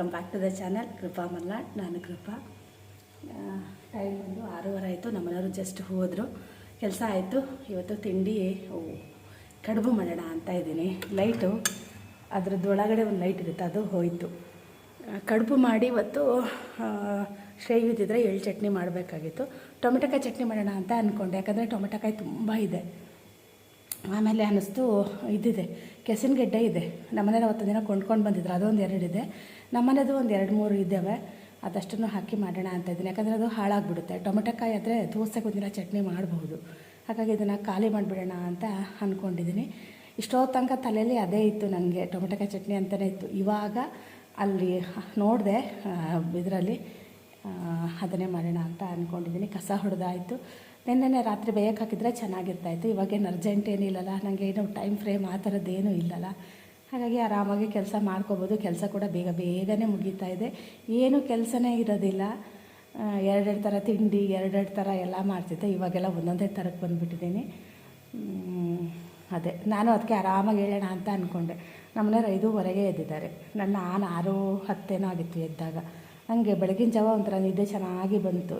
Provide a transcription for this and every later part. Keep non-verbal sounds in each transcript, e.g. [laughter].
Welcome back to the channel Krupa Malnad ನಾನು Krupa time ಬಂದು ಆರೂವರೆ ಆಯಿತು. ನಮ್ಮನೆಯವರು ಜಸ್ಟ್ ಹೋದರು. ಕೆಲಸ ಆಯಿತು. ಇವತ್ತು ತಿಂಡಿ ಕಡುಬು ಮಾಡೋಣ ಅಂತ ಇದ್ದೀನಿ. ಲೈಟು ಅದ್ರದ್ದು ಒಳಗಡೆ ಒಂದು ಲೈಟ್ ಇರುತ್ತೆ. ಅದು ಹೋಯಿತು. ಕಡುಬು ಮಾಡಿ ಇವತ್ತು ಇದ್ದಿದ್ರೆ ಎಳ್ಳು ಚಟ್ನಿ ಮಾಡಬೇಕಾಗಿತ್ತು. ಟೊಮೆಟೊಕಾಯಿ ಚಟ್ನಿ ಮಾಡೋಣ ಅಂತ ಅಂದ್ಕೊಂಡೆ ಯಾಕಂದರೆ ಟೊಮೆಟೊಕಾಯಿ ತುಂಬ ಇದೆ. ಆಮೇಲೆ ಅನ್ನಿಸ್ತು, ಇದಿದೆ. ಕೆಸಿನ ಗೆಡ್ಡೆ ಇದೆ. ನಮ್ಮನೇಲಿ ದಿನ ಕೊಂಡ್ಕೊಂಡು ಬಂದಿದ್ರು. ಅದೊಂದು ಎರಡಿದೆ. ನಮ್ಮನೇದು ಒಂದು ಎರಡು ಮೂರು ಇದ್ದಾವೆ. ಅದಷ್ಟನ್ನು ಹಾಕಿ ಮಾಡೋಣ ಅಂತ ಇದ್ದೀನಿ. ಯಾಕಂದರೆ ಅದು ಹಾಳಾಗ್ಬಿಡುತ್ತೆ. ಟೊಮೆಟೊಕಾಯಿ ಆದರೆ ದೋಸೆಗೆ ಒಂದಿನ ಚಟ್ನಿ ಮಾಡಬಹುದು. ಹಾಗಾಗಿ ಇದನ್ನು ಖಾಲಿ ಮಾಡಿಬಿಡೋಣ ಅಂತ ಅಂದ್ಕೊಂಡಿದ್ದೀನಿ ಇಷ್ಟೋ ತನಕ ತಲೆಯಲ್ಲಿ ಅದೇ ಇತ್ತು ನನಗೆ ಟೊಮೆಟೊಕಾಯಿ ಚಟ್ನಿ ಅಂತಲೇ ಇತ್ತು. ಇವಾಗ ಅಲ್ಲಿ ನೋಡಿದೆ ಇದರಲ್ಲಿ ಅದನ್ನೇ ಮಾಡೋಣ ಅಂತ ಅಂದ್ಕೊಂಡಿದ್ದೀನಿ ಕಸ ಹೊಡೆದಾಯಿತು. ನಿನ್ನೆ ರಾತ್ರಿ ಬೇಯಕ್ಕೆ ಹಾಕಿದರೆ ಚೆನ್ನಾಗಿರ್ತಾಯಿತ್ತು ಇವಾಗೇನು ಅರ್ಜೆಂಟ್ ಏನಿಲ್ಲಲ್ಲ. ಏನು ಟೈಮ್ ಫ್ರೇಮ್ ಆ ಥರದ್ದೇನೂ ಇಲ್ಲಲ್ಲ. ಹಾಗಾಗಿ ಆರಾಮಾಗಿ ಕೆಲಸ ಮಾಡ್ಕೋಬೋದು. ಕೆಲಸ ಕೂಡ ಬೇಗ ಬೇಗನೆ ಮುಗೀತಾ ಇದೆ. ಏನು ಕೆಲಸನೇ ಇರೋದಿಲ್ಲ. ಎರಡೆರಡು ಥರ ತಿಂಡಿ, ಎರಡೆರಡು ಥರ ಎಲ್ಲ ಮಾಡ್ತಿದ್ದೆ. ಇವಾಗೆಲ್ಲ ಒಂದೊಂದೇ ಥರಕ್ಕೆ ಬಂದುಬಿಟ್ಟಿದ್ದೀನಿ. ಅದೇ. ನಾನು ಅದಕ್ಕೆ ಆರಾಮಾಗಿ ಹೇಳೋಣ ಅಂತ ಅಂದ್ಕೊಂಡೆ ನಮ್ಮನೇರು ಐದೂವರೆಗೆ ಎದ್ದಿದ್ದಾರೆ. ನನ್ನ ನಾನು ಆರು ಹತ್ತೇನೋ ಆಗಿತ್ತು ಎದ್ದಾಗ. ನನಗೆ ಬೆಳಗಿನ ಜಾವ ಒಂಥರ ನಿದ್ದೆ ಚೆನ್ನಾಗಿ ಬಂತು.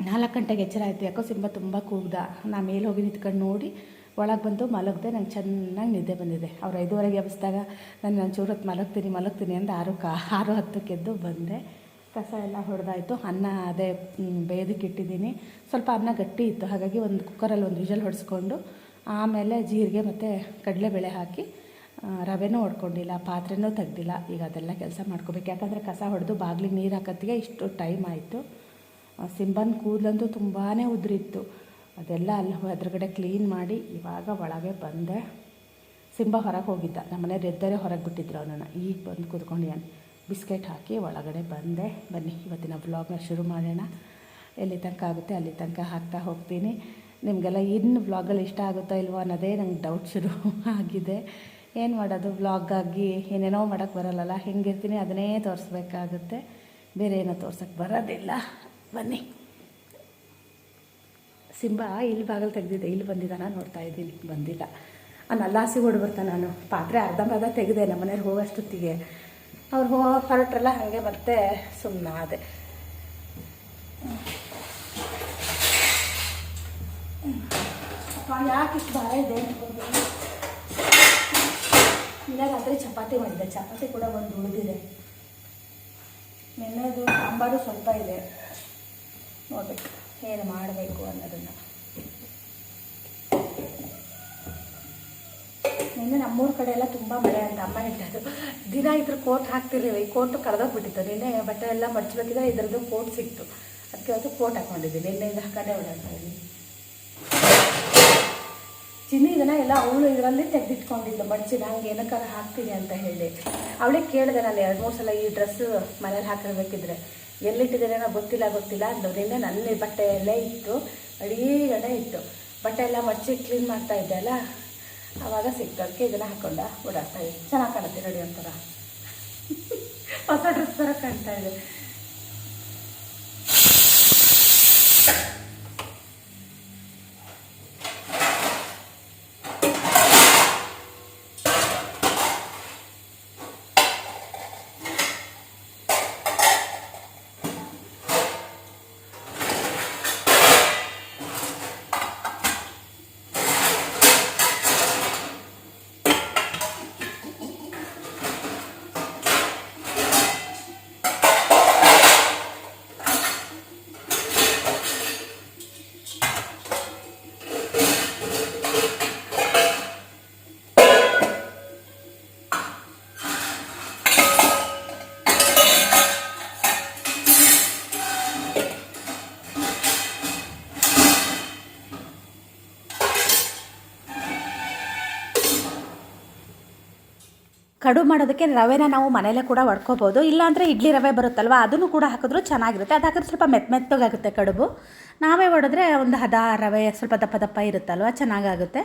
ನಾಲ್ಕು ಗಂಟೆಗೆ ಎಚ್ಚರ ಆಯಿತು ಯಾಕೋ ಸಿಂಬ ತುಂಬ ಕೂಗ್ದ. ನಾ ಮೇಲೆ ಹೋಗಿ ನಿಂತ್ಕೊಂಡು ನೋಡಿ ಒಳಗೆ ಬಂದು ಮಲಗಿದೆ ನಂಗೆ ಚೆನ್ನಾಗಿ ನಿದ್ದೆ ಬಂದಿದೆ. ಅವ್ರು ಐದುವರೆಗೆ ಎಬ್ಬಿಸಿದಾಗ ನಾನು ಒಂಚೂರು ಹೊತ್ತು ಮಲಗ್ತೀನಿ ಮಲಗ್ತೀನಿ ಅಂತ ಆರು ಕಾ, ಆರು ಹತ್ತಕ್ಕೆ ಎದ್ದು ಬಂದೆ. ಕಸ ಎಲ್ಲ ಹೊಡೆದಾಯಿತು. ಅನ್ನ ಅದೇ ಬೇಯ್ದಕ್ಕೆ ಬೇಯೋದಕ್ಕೆ ಇಟ್ಟಿದ್ದೀನಿ. ಸ್ವಲ್ಪ ಅನ್ನ ಗಟ್ಟಿ ಇತ್ತು. ಹಾಗಾಗಿ ಒಂದು ಕುಕ್ಕರಲ್ಲಿ ಒಂದು ವಿಜಲ್ ಹೊಡೆಸ್ಕೊಂಡು ಆಮೇಲೆ ಜೀರಿಗೆ ಮತ್ತು ಕಡಲೆಬೇಳೆ ಹಾಕಿ ರವೆನೂ ಹೊಡ್ಕೊಂಡಿಲ್ಲ ಪಾತ್ರೆನೂ ತೆಗ್ದಿಲ್ಲ. ಈಗ ಅದೆಲ್ಲ ಕೆಲಸ ಮಾಡ್ಕೋಬೇಕು. ಯಾಕಂದರೆ ಕಸ ಹೊಡೆದು ಬಾಗಿಲಿಗೆ ನೀರು ಹಾಕೋತ್ತಿಗೆ ಇಷ್ಟು ಟೈಮ್ ಆಯಿತು. ಸಿಂಬನ್ ಕೂದಲಂತೂ ತುಂಬಾ ಉದುರಿತ್ತು. ಅದೆಲ್ಲ ಅಲ್ಲಿ ಎದುರುಗಡೆ ಕ್ಲೀನ್ ಮಾಡಿ ಇವಾಗ ಒಳಗೆ ಬಂದೆ. ಸಿಂಬ ಹೊರಗೆ ಹೋಗಿದ್ದ. ನಮ್ಮನೆ ಎದ್ದರೆ ಹೊರಗೆ ಬಿಟ್ಟಿದ್ರು ಅವನನ್ನು. ಈಗ ಬಂದು ಕೂತ್ಕೊಂಡಿದ್ದಾನೆ ಬಿಸ್ಕೆಟ್ ಹಾಕಿ ಒಳಗಡೆ ಬಂದೆ. ಬನ್ನಿ, ಇವತ್ತಿನ ವ್ಲಾಗ್ನ ಶುರು ಮಾಡೋಣ. ಎಲ್ಲಿ ತನಕ ಆಗುತ್ತೆ ಅಲ್ಲಿ ತನಕ ಹಾಕ್ತಾ ಹೋಗ್ತೀನಿ. ನಿಮಗೆಲ್ಲ ಇನ್ನು ವ್ಲಾಗಲ್ಲಿ ಇಷ್ಟ ಆಗುತ್ತೋ ಇಲ್ವೋ ಅನ್ನೋದೇ ನಂಗೆ ಡೌಟ್ ಶುರು ಆಗಿದೆ. ಏನು ಮಾಡೋದು ವ್ಲಾಗಾಗಿ ಏನೇನೋ ಮಾಡೋಕ್ಕೆ ಬರಲ್ಲಲ್ಲ. ಹೆಂಗಿರ್ತೀನಿ ಅದನ್ನೇ ತೋರಿಸ್ಬೇಕಾಗುತ್ತೆ. ಬೇರೆ ಏನೋ ತೋರ್ಸೋಕ್ಕೆ ಬರೋದಿಲ್ಲ. ಬನ್ನಿ. ಸಿಂಬ ಇಲ್ಲಿ ಬಾಗಿಲು ತೆಗೆದಿದ್ದೆ ಇಲ್ಲಿ ಬಂದಿದ್ದಾನ ನೋಡ್ತಾ ಇದ್ದೀನಿ, ಬಂದಿಲ್ಲ. ನಲ್ಲಾಸಿ ಹೊಡ್ ಬರ್ತಾನೆ ನಾನು. ಪಾತ್ರೆ ಅರ್ಧಂಬರ್ಧ ತೆಗೆದೆ, ನಮ್ಮ ಮನೇಲಿ ಹೋಗೋಷ್ಟೊತ್ತಿಗೆ. ಅವ್ರು ಹೋಗೋ ಹೊರಟ್ರಲ್ಲ ಹಾಗೆ ಮತ್ತೆ ಸುಮ್ಮನಾದೆ ಯಾಕೆ ಇಷ್ಟು ಭಾರ ಇದೆ ಇಲ್ಲ ಚಪಾತಿ ಮಾಡಿದೆ. ಚಪಾತಿ ಕೂಡ ಒಂದು ಉಳಿದಿದೆ. ನೆನ್ನೆದು ಸಾಂಬಾರು ಸ್ವಲ್ಪ ಇದೆ. ನೋಡ್ಬೇಕು. ಏನು ಮಾಡಬೇಕು ಅನ್ನೋದನ್ನು. ನಿನ್ನೆ ನಮ್ಮೂರ ಕಡೆ ಎಲ್ಲ ತುಂಬ ಮಳೆ ಅಂತ ಅಮ್ಮ ಹೇಳಿದ್ದು ದಿನ ಇದ್ರ ಕೋಟ್ ಹಾಕ್ತಿರ್ಲಿಲ್ಲ, ಈ ಕೋಟು ಕರೆದೋಗ್ಬಿಟ್ಟಿತ್ತು ನಿನ್ನೆ, ಬಟ್ಟೆ ಎಲ್ಲ ಮಡ್ಚಬೇಕಿದ್ರೆ ಇದ್ರದ್ದು ಕೋಟ್ ಸಿಕ್ತು. ಅದಕ್ಕೆ ಅದು ಕೋಟ್ ಹಾಕೊಂಡಿದ್ದೀನಿ ನಿನ್ನೆಯಿಂದ ಹಾಕೊಂಡೇ ಓಡಾಡ್ತಾ ಇದ್ದೀನಿ ಚಿನ್ನಿ ಇದನ್ನ ಎಲ್ಲ ಅವಳು ಇದರಲ್ಲಿ ತೆಗೆದಿಟ್ಕೊಂಡಿದ್ಲು ಮಡ್ಚಿದ ಹಂಗೆ ಏನಕ್ಕಾಗ ಹಾಕ್ತೀನಿ ಅಂತ ಹೇಳಿ. ಅವಳೇ ಕೇಳಿದೆ ನಾನು ಎರಡು ಮೂರು ಸಲ ಈ ಡ್ರೆಸ್ ಮನೇಲಿ ಹಾಕಿರ್ಬೇಕಿದ್ರೆ. ಎಲ್ಲಿಟ್ಟಿದ್ದೇನೋ ಗೊತ್ತಿಲ್ಲ ಗೊತ್ತಿಲ್ಲ ಅಂದವರಿಂದ ನಿನ್ನೆ ನನ್ನ ಬಟ್ಟೆ ಎಲ್ಲ ಇತ್ತು ಅಡೀಗಡೆ ಇತ್ತು. ಬಟ್ಟೆ ಎಲ್ಲ ಮಡಚಿ ಕ್ಲೀನ್ ಮಾಡ್ತಾ ಇದ್ದೆ ಅಲ್ಲ? ಆವಾಗ ಸಿಕ್ತು ಅದಕ್ಕೆ ಇದನ್ನ ಹಾಕೊಂಡ ಓಡಾಡ್ತಾ ಇದ್ದೆ. ಚೆನ್ನಾಗಿ ಕಾಣುತ್ತೆ ನೋಡಿ ಒಂಥರ. [laughs] ಹೊಸ ಡ್ರೆಸ್ ಥರ ಕಾಣ್ತಾ ಇದೆ. ಕಡು ಮಾಡೋದಕ್ಕೆ ರವೆನ ನಾವು ಮನೆಯಲ್ಲೇ ಕೂಡ ಒಡ್ಕೋಬೋದು. ಇಲ್ಲಾಂದರೆ ಇಡ್ಲಿ ರವೆ ಬರುತ್ತಲ್ವ, ಅದನ್ನು ಕೂಡ ಹಾಕಿದ್ರೂ ಚೆನ್ನಾಗಿರುತ್ತೆ. ಅದು ಹಾಕಿದ್ರೆ ಸ್ವಲ್ಪ ಮೆತ್ತ ಮೆತ್ತಗಾಗುತ್ತೆ ಕಡುಬು. ನಾವೇ ಹೊಡೆದ್ರೆ ಒಂದು ಹದ ರವೆ ಸ್ವಲ್ಪ ದಪ್ಪ ದಪ್ಪ ಇರುತ್ತಲ್ವ, ಚೆನ್ನಾಗಾಗುತ್ತೆ.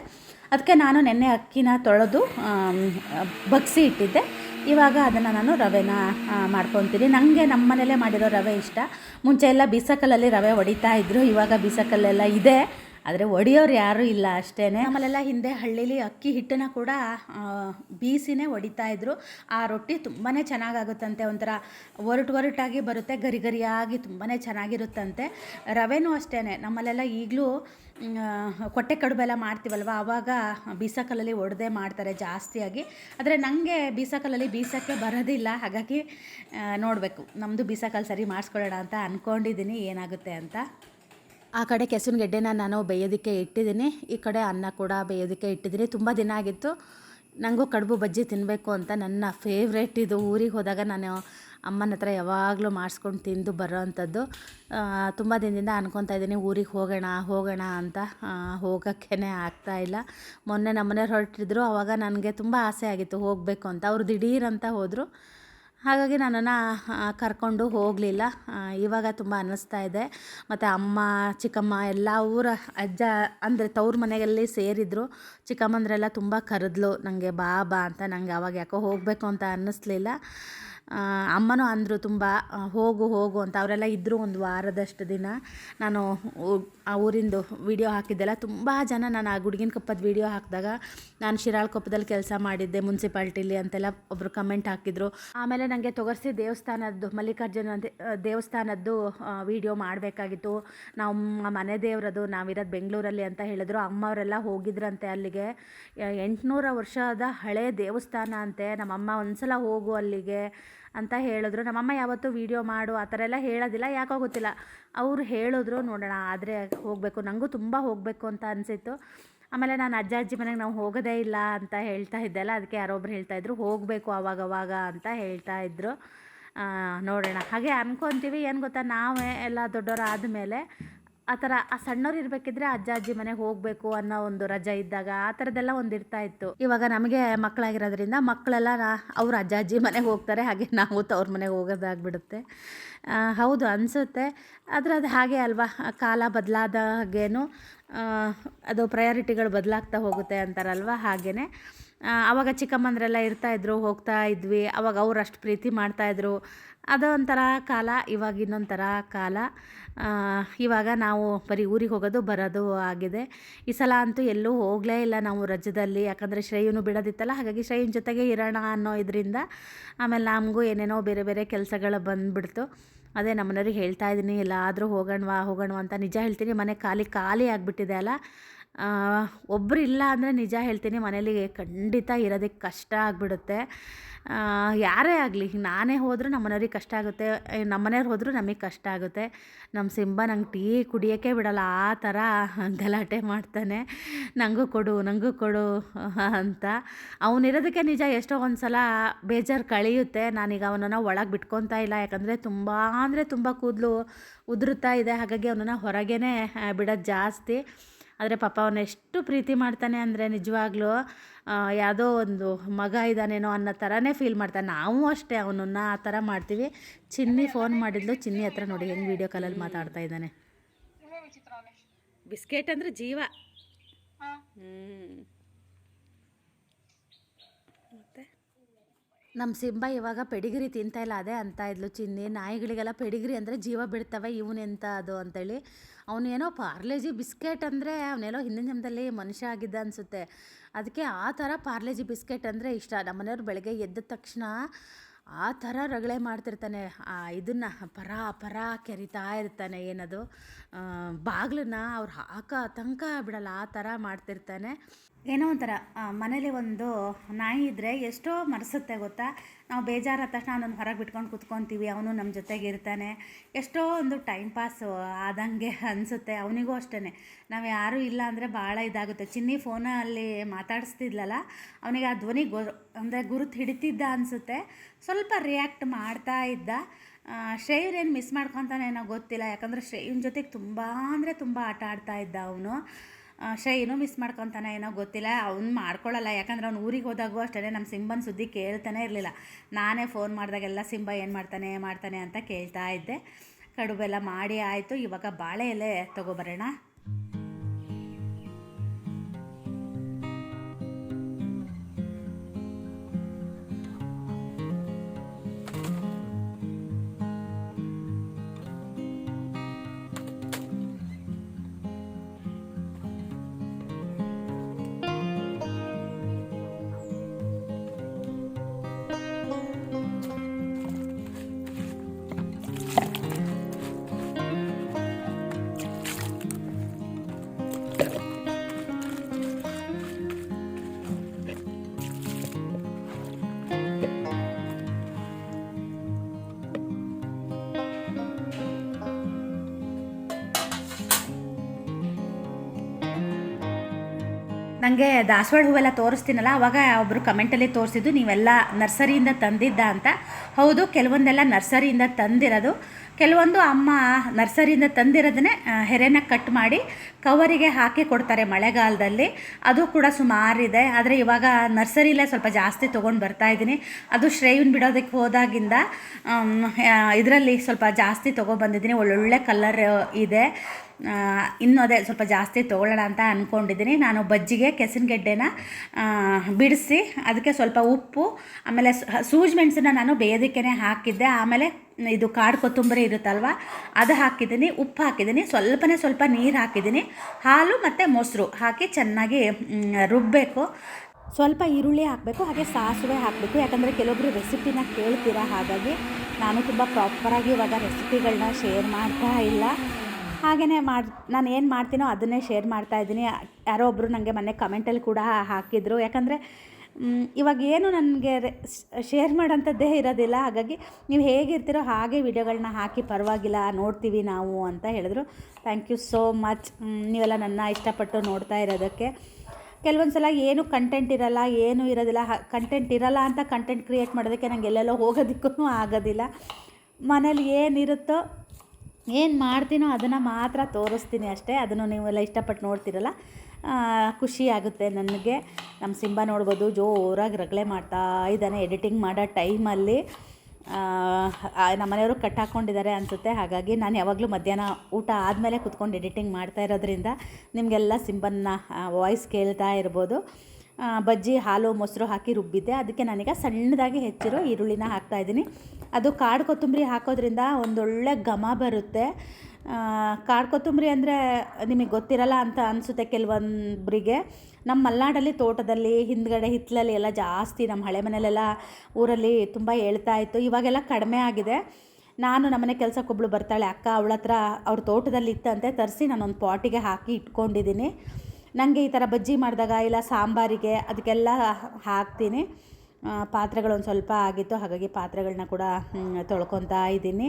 ಅದಕ್ಕೆ ನಾನು ನೆನ್ನೆ ಅಕ್ಕಿನ ತೊಳೆದು ಬಗ್ಸಿ ಇಟ್ಟಿದ್ದೆ. ಇವಾಗ ಅದನ್ನು ನಾನು ರವೆನ ಮಾಡ್ಕೊತೀನಿ. ನನಗೆ ನಮ್ಮ ಮನೇಲೇ ಮಾಡಿರೋ ರವೆ ಇಷ್ಟ. ಮುಂಚೆ ಎಲ್ಲ ಬೀಸಕಲ್ಲಲ್ಲಿ ರವೆ ಹೊಡಿತಾ ಇದ್ದರು ಇವಾಗ ಬೀಸಕಲ್ಲೆಲ್ಲ ಇದೆ. ಆದರೆ ಒಡೆಯೋರು ಯಾರೂ ಇಲ್ಲ ಅಷ್ಟೇ ಆಮೇಲೆಲ್ಲ ಹಿಂದೆ ಹಳ್ಳಿಲಿ ಅಕ್ಕಿ ಹಿಟ್ಟನ್ನ ಕೂಡ ಬೀಸಿನೇ ಒಡಿತಾ ಇದ್ರು. ಆ ರೊಟ್ಟಿ ತುಂಬಾ ಚೆನ್ನಾಗಾಗುತ್ತಂತೆ. ಒಂಥರ ಒರಟು ಒರಟಾಗಿ ಬರುತ್ತೆ, ಗರಿ ಗರಿಯಾಗಿ ತುಂಬಾ ಚೆನ್ನಾಗಿರುತ್ತಂತೆ. ರವೆನೂ ಅಷ್ಟೇ ನಮ್ಮಲ್ಲೆಲ್ಲ ಈಗಲೂ ಕೊಟ್ಟೆ ಕಡುಬೆಲ್ಲ ಮಾಡ್ತೀವಲ್ವ? ಆವಾಗ ಬೀಸಕಲ್ಲಲ್ಲಿ ಒಡೆದೇ ಮಾಡ್ತಾರೆ ಜಾಸ್ತಿಯಾಗಿ. ಆದರೆ ನನಗೆ ಬೀಸಕಲ್ಲಲ್ಲಿ ಬೀಸಕ್ಕೆ ಬರೋದಿಲ್ಲ. ಹಾಗಾಗಿ ನೋಡಬೇಕು. ನಮ್ಮದು ಬೀಸಕಲ್ಲಿ ಸರಿ ಮಾಡಿಸ್ಕೊಳ್ಳೋಣ ಅಂತ ಅಂದ್ಕೊಂಡಿದ್ದೀನಿ ಏನಾಗುತ್ತೆ ಅಂತ. ಆ ಕಡೆ ಗೆಡ್ಡೆನ ನಾನು ಬೇಯೋದಕ್ಕೆ ಇಟ್ಟಿದ್ದೀನಿ. ಈ ಕಡೆ ಅನ್ನ ಕೂಡ ಬೇಯೋದಕ್ಕೆ ಇಟ್ಟಿದ್ದೀನಿ. ತುಂಬ ದಿನ ಆಗಿತ್ತು. ನನಗೂ ಕಡುಬು ಬಜ್ಜಿ ತಿನ್ನಬೇಕು ಅಂತ ನನ್ನ ಫೇವ್ರೇಟ್ ಇದು. ಊರಿಗೆ ಹೋದಾಗ ನಾನು ಅಮ್ಮನ ಹತ್ರ ಯಾವಾಗಲೂ ಮಾಡಿಸ್ಕೊಂಡು ತಿಂದು ಬರೋ ಅಂಥದ್ದು. ತುಂಬ ದಿನದಿಂದ ಅನ್ಕೊತಾ ಇದ್ದೀನಿ, ಊರಿಗೆ ಹೋಗೋಣ ಹೋಗೋಣ ಅಂತ. ಹೋಗೋಕ್ಕೇ ಆಗ್ತಾ ಇಲ್ಲ. ಮೊನ್ನೆ ನಮ್ಮನೆಯವ್ರು ಹೊರಟಿದ್ರು. ಆವಾಗ ನನಗೆ ತುಂಬ ಆಸೆ ಆಗಿತ್ತು ಹೋಗಬೇಕು ಅಂತ. ಅವ್ರು ದಿಢೀರಂತ ಹೋದರು. ಹಾಗಾಗಿ ನನ್ನನ್ನು ಕರ್ಕೊಂಡು ಹೋಗಲಿಲ್ಲ. ಇವಾಗ ತುಂಬ ಅನ್ನಿಸ್ತಾ ಇದೆ. ಮತ್ತು ಅಮ್ಮ, ಚಿಕ್ಕಮ್ಮ ಎಲ್ಲ ಊರ ಅಜ್ಜ, ಅಂದರೆ ತವ್ರ ಮನೆಯಲ್ಲಿ ಸೇರಿದ್ರು. ಚಿಕ್ಕಮ್ಮಂದ್ರೆಲ್ಲ ತುಂಬ ಕರೆದ್ಲು ನನಗೆ ಬಾ ಬಾ ಅಂತ. ನನಗೆ ಅವಾಗ ಯಾಕೋ ಹೋಗಬೇಕು ಅಂತ ಅನ್ನಿಸ್ಲಿಲ್ಲ ಅಮ್ಮನೂ ಅಂದರು ತುಂಬ ಹೋಗು ಹೋಗು ಅಂತ. ಅವರೆಲ್ಲ ಇದ್ದರು ಒಂದು ವಾರದಷ್ಟು ದಿನ. ನಾನು ಆ ಊರಿಂದು ವಿಡಿಯೋ ಹಾಕಿದ್ದೆಲ್ಲ ತುಂಬ ಜನ ನಾನು ಆ ಗುಡ್ಗಿನ ಕೊಪ್ಪದ ವಿಡಿಯೋ ಹಾಕಿದಾಗ ನಾನು ಶಿರಾಳ್ಕೊಪ್ಪದಲ್ಲಿ ಕೆಲಸ ಮಾಡಿದ್ದೆ, ಮುನ್ಸಿಪಾಲ್ಟಿಲಿ ಅಂತೆಲ್ಲ ಒಬ್ಬರು ಕಮೆಂಟ್ ಹಾಕಿದ್ರು. ಆಮೇಲೆ ನನಗೆ ತೊಗರ್ಸಿ ದೇವಸ್ಥಾನದ್ದು, ಮಲ್ಲಿಕಾರ್ಜುನ ದೇವಸ್ಥಾನದ್ದು ವಿಡಿಯೋ ಮಾಡಬೇಕಾಗಿತ್ತು. ನಾವು ಮನೆ ದೇವರದು, ನಾವಿರೋದು ಬೆಂಗಳೂರಲ್ಲಿ ಅಂತ ಹೇಳಿದ್ರು. ಅಮ್ಮವರೆಲ್ಲ ಹೋಗಿದ್ರಂತೆ ಅಲ್ಲಿಗೆ. ಎಂಟುನೂರ ವರ್ಷದ ಹಳೆ ದೇವಸ್ಥಾನ ಅಂತೆ. ನಮ್ಮಮ್ಮ ಒಂದ್ಸಲ ಹೋಗು ಅಲ್ಲಿಗೆ. ಅಂತ ಹೇಳಿದ್ರು. ನಮ್ಮಮ್ಮ ಯಾವತ್ತೂ ವೀಡಿಯೋ ಮಾಡು, ಆ ಥರ ಎಲ್ಲ ಹೇಳೋದಿಲ್ಲ, ಯಾಕೋ ಗೊತ್ತಿಲ್ಲ. ಅವ್ರು ಹೇಳಿದ್ರು, ನೋಡೋಣ, ಆದರೆ ಹೋಗಬೇಕು ನನಗೂ ತುಂಬ ಹೋಗಬೇಕು ಅಂತ ಅನಿಸಿತ್ತು. ಆಮೇಲೆ ನಾನು ಅಜ್ಜ, ಅಜ್ಜಿ ಮನೆಗೆ ನಾವು ಹೋಗೋದೇ ಇಲ್ಲ ಅಂತ ಹೇಳ್ತಾ ಇದ್ದೆಲ್ಲ ಅದಕ್ಕೆ ಯಾರೊಬ್ರು ಹೇಳ್ತಾ ಇದ್ರು, ಹೋಗಬೇಕು ಅವಾಗ ಅಂತ ಹೇಳ್ತಾ ಇದ್ರು. ನೋಡೋಣ. ಹಾಗೆ ಅನ್ಕೊತೀವಿ, ಏನು ಗೊತ್ತಾ, ನಾವೇ ಎಲ್ಲ ದೊಡ್ಡವರು ಆದಮೇಲೆ ಆ ಥರ ಆ ಸಣ್ಣವ್ರು ಇರಬೇಕಿದ್ರೆ ಅಜ್ಜ, ಅಜ್ಜಿ ಮನೆಗೆ ಹೋಗಬೇಕು ಅನ್ನೋ ಒಂದು ರಜೆ ಇದ್ದಾಗ ಆ ಥರದ್ದೆಲ್ಲ ಒಂದು ಇರ್ತಾ ಇತ್ತು. ಇವಾಗ ನಮಗೆ ಮಕ್ಕಳಾಗಿರೋದ್ರಿಂದ ಮಕ್ಕಳೆಲ್ಲ ಅವ್ರ ಅಜ್ಜ, ಅಜ್ಜಿ ಮನೆಗೆ ಹೋಗ್ತಾರೆ. ಹಾಗೆ ನಾವು ತವ್ರ ಮನೆಗೆ ಹೋಗೋದಾಗ್ಬಿಡುತ್ತೆ. ಹೌದು ಅನಿಸುತ್ತೆ. ಆದರೆ ಅದು ಹಾಗೆ ಅಲ್ವಾ? ಕಾಲ ಬದಲಾದ ಹಾಗೇನು ಅದು ಪ್ರಯಾರಿಟಿಗಳು ಬದಲಾಗ್ತಾ ಹೋಗುತ್ತೆ ಅಂತಾರಲ್ವ? ಹಾಗೇ ಆವಾಗ ಚಿಕ್ಕಮ್ಮಂದ್ರೆಲ್ಲ ಇರ್ತಾಯಿದ್ರು ಹೋಗ್ತಾ ಇದ್ವಿ. ಅವಾಗ ಅವ್ರು ಅಷ್ಟು ಪ್ರೀತಿ ಮಾಡ್ತಾಯಿದ್ರು ಅದೊಂಥರ ಕಾಲ, ಇವಾಗ ಇನ್ನೊಂಥರ ಕಾಲ. ಇವಾಗ ನಾವು ಬರೀ ಊರಿಗೆ ಹೋಗೋದು, ಬರೋದು ಆಗಿದೆ. ಈ ಸಲ ಅಂತೂ ಎಲ್ಲೂ ಹೋಗಲೇ ಇಲ್ಲ ನಾವು ರಜದಲ್ಲಿ. ಯಾಕಂದರೆ ಶ್ರೇಯನು ಬಿಡೋದಿತ್ತಲ್ಲ, ಹಾಗಾಗಿ ಶ್ರೇಯನ ಜೊತೆಗೆ ಇರೋಣ ಅನ್ನೋ ಇದರಿಂದ ಆಮೇಲೆ ನಮಗೂ ಏನೇನೋ ಬೇರೆ ಬೇರೆ ಕೆಲಸಗಳು ಬಂದುಬಿಡ್ತು. ಅದೇ ನಮ್ಮನೆಯವ್ರಿಗೆ ಹೇಳ್ತಾ ಇದ್ದೀನಿ, ಎಲ್ಲಾದರೂ ಹೋಗೋಣವಾ ಹೋಗೋಣವಾ ಅಂತ ನಿಜ ಹೇಳ್ತೀನಿ. ಮನೆ ಖಾಲಿ ಖಾಲಿ ಆಗಿಬಿಟ್ಟಿದೆ ಅಲ್ಲ. ಇಲ್ಲ ಅಂದರೆ ನಿಜ ಹೇಳ್ತೀನಿ, ಮನೇಲಿ ಖಂಡಿತ ಇರೋದಕ್ಕೆ ಕಷ್ಟ ಆಗಿಬಿಡುತ್ತೆ. ಯಾರೇ ಆಗಲಿ, ನಾನೇ ಹೋದರೂ ನಮ್ಮ ಮನೆಯವ್ರಿಗೆ ಕಷ್ಟ ಆಗುತ್ತೆ. ನಮ್ಮ ಮನೆಯವ್ರು ಹೋದರೂ ನಮಗೆ ಕಷ್ಟ ಆಗುತ್ತೆ. ನಮ್ಮ ಸಿಂಬ ನಂಗೆ ಟೀ ಕುಡಿಯೋಕ್ಕೆ ಬಿಡಲ್ಲ, ಆ ಥರ ಗಲಾಟೆ ಮಾಡ್ತಾನೆ. ನನಗೂ ಕೊಡು ನನಗೂ ಕೊಡು ಅಂತ. ಅವನಿರೋದಕ್ಕೆ ನಿಜ ಎಷ್ಟೋ ಒಂದು ಸಲ ಬೇಜಾರು ಕಳೆಯುತ್ತೆ. ನಾನೀಗ ಅವನನ್ನು ಒಳಗೆ ಬಿಟ್ಕೊತಾ ಇಲ್ಲ. ಯಾಕಂದರೆ ತುಂಬ ಅಂದರೆ ತುಂಬ ಕೂದಲು ಉದುರುತ್ತಾ ಇದೆ. ಹಾಗಾಗಿ ಅವನನ್ನು ಹೊರಗೇ ಬಿಡೋದು ಜಾಸ್ತಿ. ಆದರೆ ಪಾಪ ಅವನ್ನ ಎಷ್ಟು ಪ್ರೀತಿ ಮಾಡ್ತಾನೆ ಅಂದರೆ ನಿಜವಾಗ್ಲೂ ಯಾವುದೋ ಒಂದು ಮಗ ಇದ್ದಾನೇನೋ ಅನ್ನೋ ಥರನೇ ಫೀಲ್ ಮಾಡ್ತಾನೆ ನಾವು ಅಷ್ಟೇ ಅವನನ್ನು ಆ ಥರ ಮಾಡ್ತೀವಿ. ಚಿನ್ನಿ ಫೋನ್ ಮಾಡಿದ್ಲು ಚಿನ್ನಿ ಹತ್ರ ನೋಡಿ ಹೆಂಗೆ ವೀಡಿಯೋ ಕಾಲಲ್ಲಿ ಮಾತಾಡ್ತಾ ಇದ್ದಾನೆ. ಬಿಸ್ಕೆಟ್ ಅಂದರೆ ಜೀವ. ಮತ್ತೆ ನಮ್ಮ ಸಿಂಬ ಇವಾಗ ಪೆಡಿಗಿರಿ ತಿಂತಾ ಇಲ್ಲ, ಅದೇ ಅಂತ ಇದ್ಲು. ಚಿನ್ನಿ, ನಾಯಿಗಳಿಗೆಲ್ಲ ಪೆಡಿಗಿರಿ ಅಂದರೆ ಜೀವ ಬಿಡ್ತವೆ ಇವನೆಂತ ಅದು ಅಂತೇಳಿ. ಅವನೇನೋ ಪಾರ್ಲೇಜಿ ಬಿಸ್ಕೆಟ್ ಅಂದರೆ ಅವನೇನೋ ಹಿಂದಿನ ಜನ್ಮದಲ್ಲಿ ಮನುಷ್ಯ ಆಗಿದ್ದ ಅನಿಸುತ್ತೆ. ಅದಕ್ಕೆ ಆ ಥರ ಪಾರ್ಲೇಜಿ ಬಿಸ್ಕೆಟ್ ಅಂದರೆ ಇಷ್ಟ. ನಮ್ಮ ಮನೆಯವ್ರು ಬೆಳಗ್ಗೆ ಎದ್ದ ತಕ್ಷಣ ಆ ಥರ ರಗಳೆ ಮಾಡ್ತಿರ್ತಾನೆ. ಆ ಇದನ್ನು ಪರ ಪರ ಕೆರಿತಾ ಇರ್ತಾನೆ ಏನದು. ಬಾಗಿಲನ್ನ ಅವ್ರು ಹಾಕ ತನಕ ಬಿಡಲ್ಲ, ಆ ಥರ ಮಾಡ್ತಿರ್ತಾನೆ. ಏನೋ ಒಂಥರ ಮನೇಲಿ ಒಂದು ನಾಯಿ ಇದ್ದರೆ ಎಷ್ಟೋ ಮರೆಸುತ್ತೆ ಗೊತ್ತಾ? ನಾವು ಬೇಜಾರಾದ ತಕ್ಷಣ ಅವನನ್ನು ಹೊರಗೆ ಬಿಟ್ಕೊಂಡು ಕುತ್ಕೊತೀವಿ, ಅವನು ನಮ್ಮ ಜೊತೆಗೆ ಇರ್ತಾನೆ. ಎಷ್ಟೋ ಒಂದು ಟೈಮ್ ಪಾಸ್ ಆದಂಗೆ [laughs] ಅನಿಸುತ್ತೆ, ಅವನಿಗೂ ಅಷ್ಟೇ ನಾವು ಯಾರೂ ಇಲ್ಲ ಅಂದರೆ ಭಾಳ ಇದಾಗುತ್ತೆ. ಚಿನ್ನಿ ಫೋನಲ್ಲಿ ಮಾತಾಡಿಸ್ತಿದ್ಲಲ್ಲ, ಅವನಿಗೆ ಆ ಧ್ವನಿ ಗೊ, ಅಂದರೆ ಗುರುತು ಹಿಡಿತಿದ್ದ ಅನಿಸುತ್ತೆ. ಸ್ವಲ್ಪ ರಿಯಾಕ್ಟ್ ಮಾಡ್ತಾ ಇದ್ದ. ಶ್ರೇಯನ್ ಮಿಸ್ ಮಾಡ್ಕೊತಾನೇನೋ ಗೊತ್ತಿಲ್ಲ, ಯಾಕಂದರೆ ಶ್ರೇಯನ್ ಜೊತೆಗೆ ತುಂಬ ಅಂದರೆ ತುಂಬ ಆಟ ಆಡ್ತಾ ಇದ್ದ ಅವನು. ಶ್ರೇಯನು ಮಿಸ್ ಮಾಡ್ಕೊತಾನೆ ಏನೋ ಗೊತ್ತಿಲ್ಲ, ಅವ್ನು ಮಾಡ್ಕೊಳ್ಳಲ್ಲ ಯಾಕಂದ್ರೆ ಅವ್ನು ಊರಿಗೆ ಹೋದಾಗೂ ಅಷ್ಟೇ ನಮ್ಮ ಸಿಂಬನ್ ಸುದ್ದಿ ಕೇಳ್ತಾನೆ ಇರಲಿಲ್ಲ. ನಾನೇ ಫೋನ್ ಮಾಡಿದಾಗೆಲ್ಲ ಸಿಂಬ ಏನು ಮಾಡ್ತಾನೆ ಮಾಡ್ತಾನೆ ಅಂತ ಕೇಳ್ತಾ ಇದ್ದೆ. ಕಡುಬೆಲ್ಲ ಮಾಡಿ ಆಯಿತು. ಇವಾಗ ಬಾಳೆ ಎಲೆ ತೊಗೊಬರೋಣ ನನಗೆ ದಾಸವಾಳ ಹೂವೆಲ್ಲ ತೋರಿಸ್ತೀನಲ್ಲ, ಅವಾಗ ಒಬ್ಬರು ಕಮೆಂಟಲ್ಲಿ ತೋರಿಸಿದ್ದು, ನೀವೆಲ್ಲ ನರ್ಸರಿಯಿಂದ ತಂದಿದ್ದ ಅಂತ. ಹೌದು, ಕೆಲವೊಂದೆಲ್ಲ ನರ್ಸರಿಯಿಂದ ತಂದಿರೋದು. ಕೆಲವೊಂದು ಅಮ್ಮ ನರ್ಸರಿಯಿಂದ ತಂದಿರೋದನ್ನೇ ಹೆರೆನ ಕಟ್ ಮಾಡಿ ಕವರಿಗೆ ಹಾಕಿ ಕೊಡ್ತಾರೆ ಮಳೆಗಾಲದಲ್ಲಿ. ಅದು ಕೂಡ ಸುಮಾರಿದೆ. ಆದರೆ ಇವಾಗ ನರ್ಸರಿಲೇ ಸ್ವಲ್ಪ ಜಾಸ್ತಿ ತೊಗೊಂಡು ಬರ್ತಾ ಇದ್ದೀನಿ. ಅದು ಶ್ರೇಯನ್ ಬಿಡೋದಕ್ಕೆ ಹೋದಾಗಿಂದ ಇದರಲ್ಲಿ ಸ್ವಲ್ಪ ಜಾಸ್ತಿ ತೊಗೊಬಂದಿದ್ದೀನಿ ಒಳ್ಳೊಳ್ಳೆ ಕಲರ್ ಇದೆ. ಇನ್ನು ಅದೇ ಸ್ವಲ್ಪ ಜಾಸ್ತಿ ತೊಗೊಳ್ಳೋಣ ಅಂತ ಅಂದ್ಕೊಂಡಿದ್ದೀನಿ ನಾನು ಬಜ್ಜಿಗೆ ಕೆಸರಿಗೆಡ್ಡೆನ ಬಿಡಿಸಿ ಅದಕ್ಕೆ ಸ್ವಲ್ಪ ಉಪ್ಪು, ಆಮೇಲೆ ಸೂಜಿ ಮೆಣಸನ್ನ ನಾನು ಬೇಯೋದಕ್ಕೇ ಹಾಕಿದ್ದೆ. ಆಮೇಲೆ ಇದು ಕಾಡು ಕೊತ್ತಂಬರಿ ಇರುತ್ತಲ್ವ, ಅದು ಹಾಕಿದ್ದೀನಿ, ಉಪ್ಪು ಹಾಕಿದ್ದೀನಿ. ಸ್ವಲ್ಪನೇ ಸ್ವಲ್ಪ ನೀರು ಹಾಕಿದ್ದೀನಿ. ಹಾಲು ಮತ್ತು ಮೊಸರು ಹಾಕಿ ಚೆನ್ನಾಗಿ ರುಬ್ಬಬೇಕು ಸ್ವಲ್ಪ ಈರುಳ್ಳಿ ಹಾಕಬೇಕು, ಹಾಗೆ ಸಾಸಿವೆ ಹಾಕಬೇಕು. ಯಾಕಂದರೆ ಕೆಲವೊಬ್ಬರು ರೆಸಿಪಿನ ಕೇಳ್ತೀರಾ ಹಾಗಾಗಿ, ನಾನು ತುಂಬ ಪ್ರಾಪರಾಗಿ ಇವಾಗ ರೆಸಿಪಿಗಳನ್ನ ಶೇರ್ ಮಾಡ್ತಾ ಇಲ್ಲ. ಹಾಗೆಯೇ ಮಾಡಿ, ನಾನು ಏನು ಮಾಡ್ತೀನೋ ಅದನ್ನೇ ಶೇರ್ ಮಾಡ್ತಾ ಇದ್ದೀನಿ. ಯಾರೋ ಒಬ್ಬರು ನನಗೆ ಮೊನ್ನೆ ಕಮೆಂಟಲ್ಲಿ ಕೂಡ ಹಾಕಿದರು. ಯಾಕಂದರೆ ಇವಾಗ ಏನು ನನಗೆ ಶೇರ್ ಮಾಡೋಂಥದ್ದೇ ಇರೋದಿಲ್ಲ. ಹಾಗಾಗಿ ನೀವು ಹೇಗಿರ್ತೀರೋ ಹಾಗೆ ವಿಡಿಯೋಗಳನ್ನ ಹಾಕಿ ಪರವಾಗಿಲ್ಲ, ನೋಡ್ತೀವಿ ನಾವು ಅಂತ ಹೇಳಿದ್ರು. ಥ್ಯಾಂಕ್ ಯು ಸೋ ಮಚ್ ನೀವೆಲ್ಲ ನನ್ನ ಇಷ್ಟಪಟ್ಟು ನೋಡ್ತಾ ಇರೋದಕ್ಕೆ. ಕೆಲವೊಂದು ಸಲ ಏನು ಕಂಟೆಂಟ್ ಇರಲ್ಲ, ಏನೂ ಇರೋದಿಲ್ಲ. ಕಂಟೆಂಟ್ ಇರಲ್ಲ ಅಂತ ಕಂಟೆಂಟ್ ಕ್ರಿಯೇಟ್ ಮಾಡೋದಕ್ಕೆ ನಂಗೆ ಎಲ್ಲೆಲ್ಲೋ ಹೋಗೋದಕ್ಕೂ ಆಗೋದಿಲ್ಲ. ಮನೇಲಿ ಏನಿರುತ್ತೋ ಏನು ಮಾಡ್ತೀನೋ ಅದನ್ನು ಮಾತ್ರ ತೋರಿಸ್ತೀನಿ ಅಷ್ಟೇ. ಅದನ್ನು ನೀವೆಲ್ಲ ಇಷ್ಟಪಟ್ಟು ನೋಡ್ತೀರಲ್ಲ. ಖುಷಿ ಆಗುತ್ತೆ ನನಗೆ. ನಮ್ಮ ಸಿಂಬ ನೋಡ್ಬೋದು, ಜೋರಾಗಿ ರಗಳೆ ಮಾಡ್ತಾ ಇದ್ದಾನೆ ಎಡಿಟಿಂಗ್ ಮಾಡೋ ಟೈಮಲ್ಲಿ. ನಮ್ಮ ಮನೆಯವರು ಕಟ್ ಹಾಕ್ಕೊಂಡಿದ್ದಾರೆ ಅನಿಸುತ್ತೆ. ಹಾಗಾಗಿ ನಾನು ಯಾವಾಗಲೂ ಮಧ್ಯಾಹ್ನ ಊಟ ಆದಮೇಲೆ ಕುತ್ಕೊಂಡು ಎಡಿಟಿಂಗ್ ಮಾಡ್ತಾ ಇರೋದ್ರಿಂದ ನಿಮಗೆಲ್ಲ ಸಿಂಬನ್ನ ವಾಯ್ಸ್ ಕೇಳ್ತಾ ಇರ್ಬೋದು. ಬಜ್ಜಿ, ಹಾಲು, ಮೊಸರು ಹಾಕಿ ರುಬ್ಬಿದ್ದೆ. ಅದಕ್ಕೆ ನಾನೀಗ ಸಣ್ಣದಾಗಿ ಹೆಚ್ಚಿರೋ ಈರುಳ್ಳಿನ ಹಾಕ್ತಾಯಿದ್ದೀನಿ ಅದು ಕಾಡು ಕೊತ್ತಂಬರಿ ಹಾಕೋದ್ರಿಂದ ಒಂದೊಳ್ಳೆ ಘಮ ಬರುತ್ತೆ. ಕಾಡು ಕೊತ್ತಂಬರಿ ಅಂದರೆ ನಿಮಗೆ ಗೊತ್ತಿರಲ್ಲ ಅಂತ ಅನಿಸುತ್ತೆ ಕೆಲವೊಬ್ಬರಿಗೆ ನಮ್ಮ ಮಲೆನಾಡಲ್ಲಿ ತೋಟದಲ್ಲಿ, ಹಿಂದ್ಗಡೆ ಹಿತ್ತಲಲ್ಲಿ ಎಲ್ಲ ಜಾಸ್ತಿ ನಮ್ಮ ಹಳೆ ಮನೆಯಲ್ಲೆಲ್ಲ ಊರಲ್ಲಿ ತುಂಬ ಹೇಳ್ತಾ ಇತ್ತು. ಇವಾಗೆಲ್ಲ ಕಡಿಮೆ ಆಗಿದೆ. ನಾನು ನಮ್ಮನೆ ಕೆಲಸಕ್ಕೊಬ್ಳು ಬರ್ತಾಳೆ, ಅಕ್ಕ ಅವಳ ಹತ್ರ ಅವ್ರ ತೋಟದಲ್ಲಿ ಇತ್ತಂತೆ ತರಿಸಿ ನಾನೊಂದು ಪಾಟಿಗೆ ಹಾಕಿ ಇಟ್ಕೊಂಡಿದ್ದೀನಿ. ನನಗೆ ಈ ಥರ ಬಜ್ಜಿ ಮಾಡಿದಾಗ ಇಲ್ಲ ಸಾಂಬಾರಿಗೆ ಅದಕ್ಕೆಲ್ಲ ಹಾಕ್ತೀನಿ. ಪಾತ್ರೆಗಳು ಒಂದು ಸ್ವಲ್ಪ ಆಗಿತ್ತು, ಹಾಗಾಗಿ ಪಾತ್ರೆಗಳನ್ನ ಕೂಡ ತೊಳ್ಕೊತಾ ಇದ್ದೀನಿ.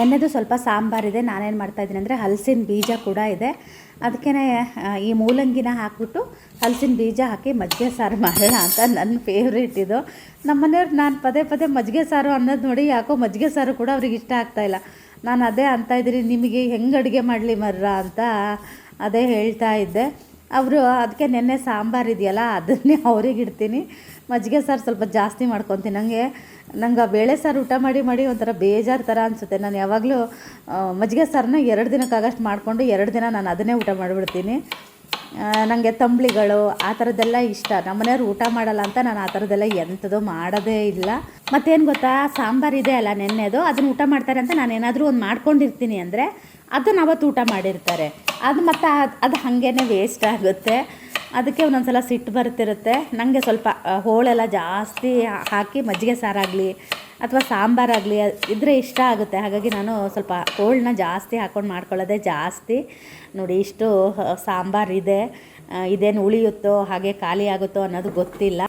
ನೆನ್ನೆದು ಸ್ವಲ್ಪ ಸಾಂಬಾರಿದೆ ನಾನೇನು ಮಾಡ್ತಾಯಿದ್ದೀನಿ ಅಂದರೆ ಹಲಸಿನ ಬೀಜ ಕೂಡ ಇದೆ. ಅದಕ್ಕೇ ಈ ಮೂಲಂಗಿನ ಹಾಕ್ಬಿಟ್ಟು ಹಲಸಿನ ಬೀಜ ಹಾಕಿ ಮಜ್ಜಿಗೆ ಸಾರು ಮಾಡೋಣ ಅಂತ ನನ್ನ ಫೇವ್ರೇಟ್ ಇದು. ನಮ್ಮ ಮನೆಯವ್ರು ನಾನು ಪದೇ ಪದೇ ಮಜ್ಜಿಗೆ ಸಾರು ಅನ್ನೋದು ನೋಡಿ ಯಾಕೋ ಮಜ್ಜಿಗೆ ಸಾರು ಕೂಡ ಅವ್ರಿಗೆ ಇಷ್ಟ ಆಗ್ತಾಯಿಲ್ಲ ನಾನು ಅದೇ ಅಂತ ಇದ್ದೀನಿ, ನಿಮಗೆ ಹೆಂಗೆ ಅಡುಗೆ ಮಾಡಲಿ ಮರ್ರ ಅಂತ ಅದೇ ಹೇಳ್ತಾ ಇದ್ದೆ. ಅವರು ಅದಕ್ಕೆ ನೆನ್ನೆ ಸಾಂಬಾರು ಇದೆಯಲ್ಲ, ಅದನ್ನೇ ಅವ್ರಿಗೆ ಇಡ್ತೀನಿ. ಮಜ್ಜಿಗೆ ಸಾರು ಸ್ವಲ್ಪ ಜಾಸ್ತಿ ಮಾಡ್ಕೊತೀನಿ. ನನಗೆ ನಂಗೆ ಆ ಬೇಳೆ ಸಾರು ಊಟ ಮಾಡಿ ಮಾಡಿ ಒಂಥರ ಬೇಜಾರು ಥರ ಅನಿಸುತ್ತೆ. ನಾನು ಯಾವಾಗಲೂ ಮಜ್ಜಿಗೆ ಸಾರನ್ನ ಎರಡು ದಿನಕ್ಕಾಗಷ್ಟು ಮಾಡಿಕೊಂಡು ಎರಡು ದಿನ ನಾನು ಅದನ್ನೇ ಊಟ ಮಾಡಿಬಿಡ್ತೀನಿ. ನನಗೆ ತಂಬ್ಳಿಗಳು ಆ ಥರದ್ದೆಲ್ಲ ಇಷ್ಟ. ನಮ್ಮನೆಯವ್ರು ಊಟ ಮಾಡಲ್ಲ ಅಂತ ನಾನು ಆ ಥರದ್ದೆಲ್ಲ ಎಂಥದ್ದು ಮಾಡೋದೇ ಇಲ್ಲ. ಮತ್ತೇನು ಗೊತ್ತಾ? ಸಾಂಬಾರು ಇದೆ ಅಲ್ಲ ನೆನ್ನೆದು. ಅದನ್ನು ಊಟ ಮಾಡ್ತಾರೆ ಅಂತ ನಾನು ಏನಾದರೂ ಒಂದು ಮಾಡ್ಕೊಂಡಿರ್ತೀನಿ ಅಂದರೆ ಅದನ್ನು ಅವತ್ತು ಊಟ ಮಾಡಿರ್ತಾರೆ. ಅದು ಮತ್ತು ಅದು ಅದು ಹಾಗೇ ವೇಸ್ಟ್ ಆಗುತ್ತೆ. ಅದಕ್ಕೆ ಒಂದೊಂದು ಸಲ ಸಿಟ್ಟು ಬರ್ತಿರುತ್ತೆ. ನನಗೆ ಸ್ವಲ್ಪ ಹೋಳೆಲ್ಲ ಜಾಸ್ತಿ ಹಾಕಿ ಮಜ್ಜಿಗೆ ಸಾರಾಗಲಿ ಅಥವಾ ಸಾಂಬಾರಾಗಲಿ ಇದ್ರೆ ಇಷ್ಟ ಆಗುತ್ತೆ. ಹಾಗಾಗಿ ನಾನು ಸ್ವಲ್ಪ ಹೋಳನ್ನ ಜಾಸ್ತಿ ಹಾಕ್ಕೊಂಡು ಮಾಡ್ಕೊಳ್ಳೋದೇ ಜಾಸ್ತಿ. ನೋಡಿ ಇಷ್ಟು ಸಾಂಬಾರಿದೆ ಇದೇನು ಉಳಿಯುತ್ತೋ, ಹಾಗೆ ಖಾಲಿ ಆಗುತ್ತೋ ಅನ್ನೋದು ಗೊತ್ತಿಲ್ಲ.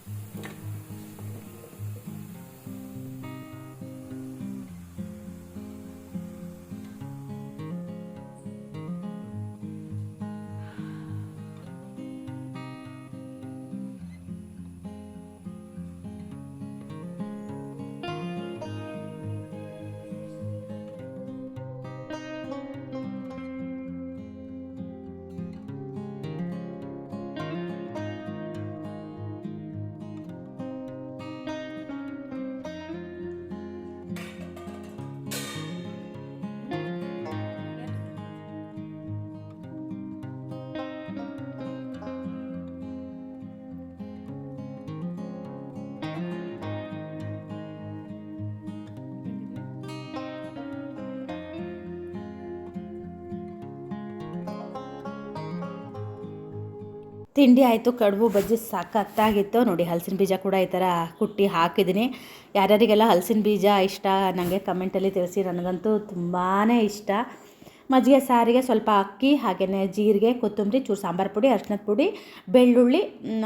ತಿಂಡಿ ಆಯಿತು, ಕಡುಬು, ಬಜ್ಜಿ ಸಾಕತ್ತಾಗಿತ್ತು. ನೋಡಿ, ಹಲಸಿನ ಬೀಜ ಕೂಡ ಈ ಥರ ಕುಟ್ಟಿ ಹಾಕಿದ್ದೀನಿ. ಯಾರ್ಯಾರಿಗೆಲ್ಲ ಹಲಸಿನ ಬೀಜ ಇಷ್ಟ ನನಗೆ ಕಮೆಂಟಲ್ಲಿ ತಿಳಿಸಿ. ನನಗಂತೂ ತುಂಬಾ ಇಷ್ಟ. ಮಜ್ಜಿಗೆ, ಸಾರಿಗೆ, ಸ್ವಲ್ಪ ಅಕ್ಕಿ ಹಾಗೆಯೇ ಜೀರಿಗೆ, ಕೊತ್ತಂಬರಿ, ಚೂರು ಸಾಂಬಾರು ಪುಡಿ ಅರ್ಶಿನದ ಪುಡಿ, ಬೆಳ್ಳುಳ್ಳಿ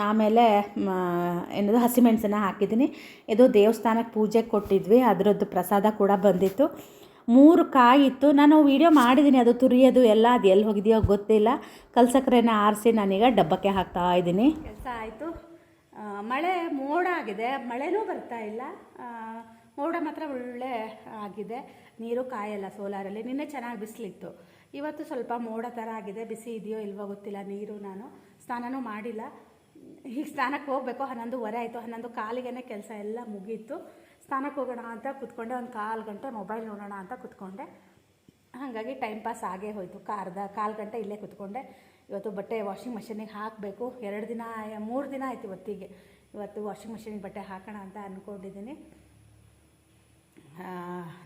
ಆಮೇಲೆ ಏನದು ಹಸಿಮೆಣಸನ್ನ ಹಾಕಿದ್ದೀನಿ. ಇದು ದೇವಸ್ಥಾನಕ್ಕೆ ಪೂಜೆ ಕೊಟ್ಟಿದ್ವಿ. ಅದರದ್ದು ಪ್ರಸಾದ ಕೂಡ ಬಂದಿತ್ತು. ಮೂರು ಕಾಯಿತ್ತು. ನಾನು ವೀಡಿಯೋ ಮಾಡಿದ್ದೀನಿ ಅದು ತುರಿಯೋದು ಎಲ್ಲ, ಅದು ಎಲ್ಲಿ ಹೋಗಿದೆಯೋ ಗೊತ್ತಿಲ್ಲ. ಕಲ್ಸಕ್ರೆನ ಆರಿಸಿ ನಾನೀಗ ಡಬ್ಬಕ್ಕೆ ಹಾಕ್ತಾ ಇದ್ದೀನಿ ಕೆಲಸ ಆಯಿತು. ಮಳೆ ಮೋಡ ಆಗಿದೆ. ಮಳೆನೂ ಬರ್ತಾ ಇಲ್ಲ. ಮೋಡ ಮಾತ್ರ ಒಳ್ಳೆ ಆಗಿದೆ. ನೀರು ಕಾಯಲ್ಲ ಸೋಲಾರಲ್ಲಿ. ನಿನ್ನೆ ಚೆನ್ನಾಗಿ ಬಿಸಿಲಿತ್ತು. ಇವತ್ತು ಸ್ವಲ್ಪ ಮೋಡ ಥರ ಆಗಿದೆ. ಬಿಸಿ ಇದೆಯೋ ಇಲ್ವೋ ಗೊತ್ತಿಲ್ಲ ನೀರು ನಾನು. ಸ್ನಾನನೂ ಮಾಡಿಲ್ಲ. ಈಗ ಸ್ನಾನಕ್ಕೆ ಹೋಗಬೇಕು. ಹನ್ನೊಂದುವರೆ ಆಯಿತು. ಹನ್ನೊಂದು ಕಾಲಿಗೆ ಕೆಲಸ ಎಲ್ಲ ಮುಗೀತು. ಸ್ನಾನಕ್ಕೆ ಹೋಗೋಣ ಅಂತ ಕೂತ್ಕೊಂಡೆ, ಒಂದು ಕಾಲು ಗಂಟೆ ಮೊಬೈಲ್ ನೋಡೋಣ ಅಂತ ಕೂತ್ಕೊಂಡೆ. ಹಾಗಾಗಿ ಟೈಮ್ ಪಾಸ್ ಆಗೇ ಹೋಯಿತು. ಕಾರ್ದ, ಕಾಲು ಗಂಟೆ ಇಲ್ಲೇ ಕೂತ್ಕೊಂಡೆ. ಇವತ್ತು ಬಟ್ಟೆ ವಾಷಿಂಗ್ ಮಷಿನಿಗೆ ಹಾಕಬೇಕು. ಎರಡು ದಿನ, ಮೂರು ದಿನ ಆಯ್ತು ಇವತ್ತಿಗೆ ಇವತ್ತು ವಾಷಿಂಗ್ ಮಷಿನಿಗೆ ಬಟ್ಟೆ ಹಾಕೋಣ ಅಂತ ಅಂದ್ಕೊಂಡಿದ್ದೀನಿ